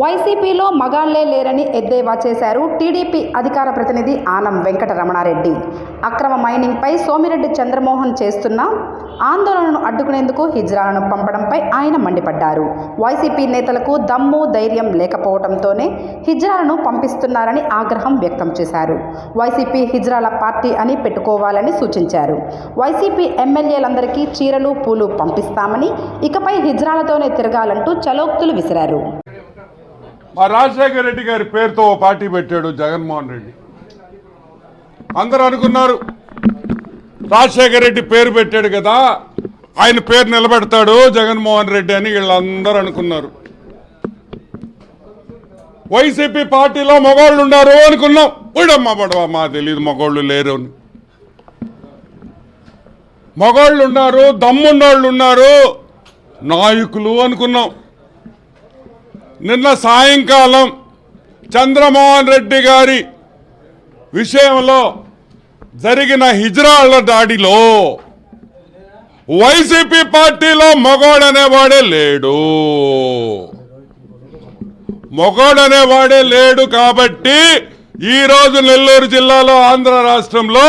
వైసీపీలో మగాళ్ళే లేరని ఎద్దేవా చేశారు టీడీపీ అధికార ప్రతినిధి ఆనం వెంకటరమణారెడ్డి. అక్రమ మైనింగ్పై సోమిరెడ్డి చంద్రమోహన్ చేస్తున్న ఆందోళనను అడ్డుకునేందుకు హిజ్రాలను పంపడంపై ఆయన మండిపడ్డారు. వైసీపీ నేతలకు దమ్ము ధైర్యం లేకపోవడంతోనే హిజ్రాలను పంపిస్తున్నారని ఆగ్రహం వ్యక్తం చేశారు. వైసీపీ హిజ్రాల పార్టీ అని పెట్టుకోవాలని సూచించారు. వైసీపీ ఎమ్మెల్యేలందరికీ చీరలు పూలు పంపిస్తామని ఇకపై హిజ్రాలతోనే తిరగాలంటూ చలోక్తులు విసిరారు. మా రాజశేఖర రెడ్డి గారి పేరుతో ఓ పార్టీ పెట్టాడు జగన్మోహన్ రెడ్డి. అందరూ అనుకున్నారు రాజశేఖర రెడ్డి పేరు పెట్టాడు కదా ఆయన పేరు నిలబెడతాడు జగన్మోహన్ రెడ్డి అని వీళ్ళందరూ అనుకున్నారు. వైసీపీ పార్టీలో మగవాళ్ళు ఉన్నారు అనుకున్నాం. ఉడమ్మ పడవ మా తెలియదు మగవాళ్ళు లేరు అని. మగవాళ్ళు ఉన్నారు దమ్మున్నోళ్ళు ఉన్నారు నాయకులు అనుకున్నాం. నిన్న సాయంకాలం చంద్రమోహన్ రెడ్డి గారి విషయంలో జరిగిన హిజ్రాళ్ళ దాడిలో వైసీపీ పార్టీలో మగోడనేవాడే లేడు. మగోడనేవాడే లేడు కాబట్టి ఈ రోజు నెల్లూరు జిల్లాలో ఆంధ్ర రాష్ట్రంలో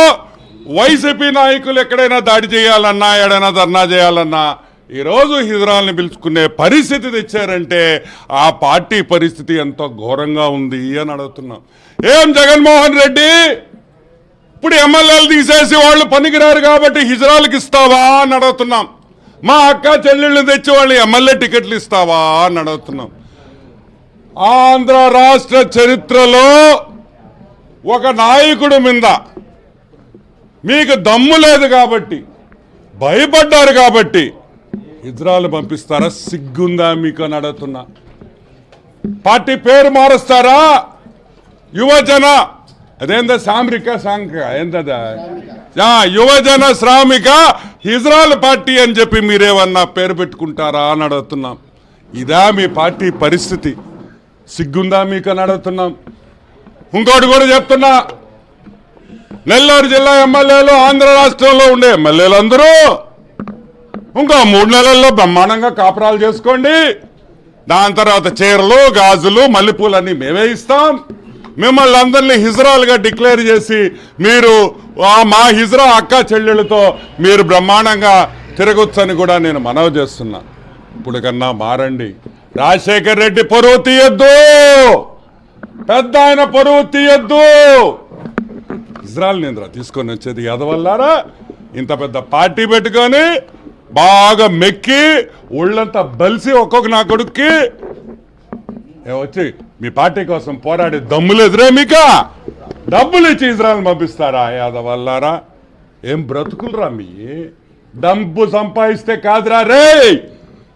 వైసీపీ నాయకులు ఎక్కడైనా దాడి చేయాలన్నా ఎడైనా ధర్నా చేయాలన్నా ఈరోజు హిజరాల్ని పిలుచుకునే పరిస్థితి తెచ్చారంటే ఆ పార్టీ పరిస్థితి ఎంతో ఘోరంగా ఉంది అని అడుగుతున్నాం. ఏం జగన్మోహన్ రెడ్డి? ఇప్పుడు ఎమ్మెల్యేలు తీసేసి వాళ్ళు పనికిరారు కాబట్టి హిజరాలకు ఇస్తావా అని అడుగుతున్నాం. మా అక్క చెల్లెళ్ళు తెచ్చి వాళ్ళు ఎమ్మెల్యే టికెట్లు ఇస్తావా అని అడుగుతున్నాం. ఆంధ్ర రాష్ట్ర చరిత్రలో ఒక నాయకుడు మీద మీకు దమ్ము లేదు కాబట్టి భయపడ్డారు కాబట్టి ఇజ్రాయల్ పంపిస్తారా? సిగ్గుందా మీకు అని అడుగుతున్నా. పార్టీ పేరు మారుస్తారా? యువజన అదేందా సామ్రిక సాంక ఏందదా? ఆ, యువజన శ్రామిక ఇజ్రాయల్ పార్టీ అని చెప్పి మీరేమన్నా పేరు పెట్టుకుంటారా అని అడుగుతున్నాం. ఇదా మీ పార్టీ పరిస్థితి. సిగ్గుందా మీకు అని అడుగుతున్నాం. ఇంకోటి కూడా చెప్తున్నా. నెల్లూరు జిల్లా ఎమ్మెల్యేలు ఆంధ్ర రాష్ట్రంలో ఉండే ఎమ్మెల్యేలు అందరూ ఇంకో మూడు నెలల్లో బ్రహ్మాండంగా కాపురాలు చేసుకోండి. దాని తర్వాత చీరలు గాజులు మల్లెపూలన్నీ మేమే ఇస్తాం. మిమ్మల్ని అందరినీ హిజ్రాలుగా డిక్లేర్ చేసి మీరు మా హిజరా అక్క చెల్లెళ్ళతో మీరు బ్రహ్మాండంగా తిరగొచ్చని కూడా నేను మనవి చేస్తున్నా. ఇప్పుడు కన్నా మారండి. రాజశేఖర్ రెడ్డి పరువు తీయద్దు. పెద్ద ఆయన పరువు తీయద్దు. ఇజ్రాయల్ నింద్ర తీసుకొని వచ్చేది ఎదవల్లారా ఇంత పెద్ద పార్టీ పెట్టుకొని బాగా మెక్కి ఒళ్ళంతా బలిసి ఒక్కొక్క నా కొడుక్కి. ఏ వచ్చి మీ పార్టీ కోసం పోరాడి దమ్ములు ఎదురే మీక? డబ్బులు ఇచ్చి ఇజ్రాయల్ పంపిస్తారా యాదవల్లారా? ఏం బ్రతుకులరా మీ? డబ్బు సంపాదిస్తే కాదురా రే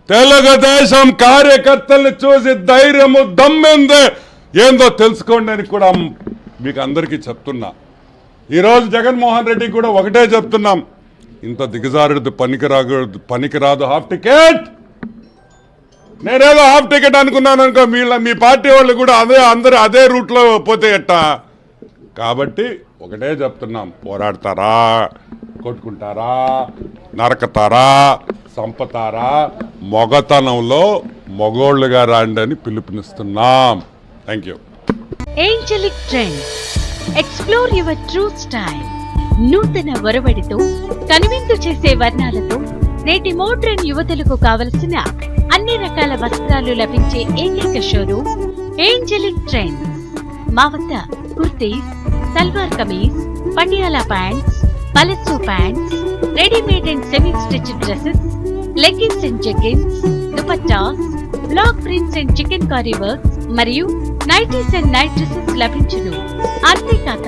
తెలుగుదేశం కార్యకర్తల్ని చూసి ధైర్యము దమ్మింది. ఏందో తెలుసుకోండి అని కూడా మీకు అందరికీ చెప్తున్నా. ఈరోజు జగన్మోహన్ రెడ్డి కూడా ఒకటే చెప్తున్నాం. ఇంత దిగజారుడు పనికిరాదు పనికిరాదు హాఫ్ టికెట్! నేనేదో హాఫ్ టికెట్ అనుకున్నాను అనుకో వీళ్ళ మీ పార్టీ వాళ్ళు కూడా అదే అందరూ అదే రూట్లో పోతే ఎట్టా? కాబట్టి ఒకటే చెప్తున్నాం పోరాడతారా కొట్టుకుంటారా నరకతారా సంపతారా మొగతనంలో మొగోళ్ళుగా రాండి అని పిలుపునిస్తున్నాం. Thank you Angelic Trend explore your true style నూతన ఒరవడితో కనువిందు చేసే వర్ణాలతో నేటి మోడ్రన్ యువతలకు కావలసిన అన్ని రకాల వస్త్రాలు లభించే ఏకైక షోరూమ్ ఏంజలిక్ ట్రెండ్స్ మా వద్ద kurtis salwar kameez Patiala pants palazzo pants readymade and semi stitch dresses leggings and jeggings dupattas block prints and chikankari works మరియు నైటీస్ అండ్ నైట్ డ్రెస్సెస్ లభించును. అంతేకాక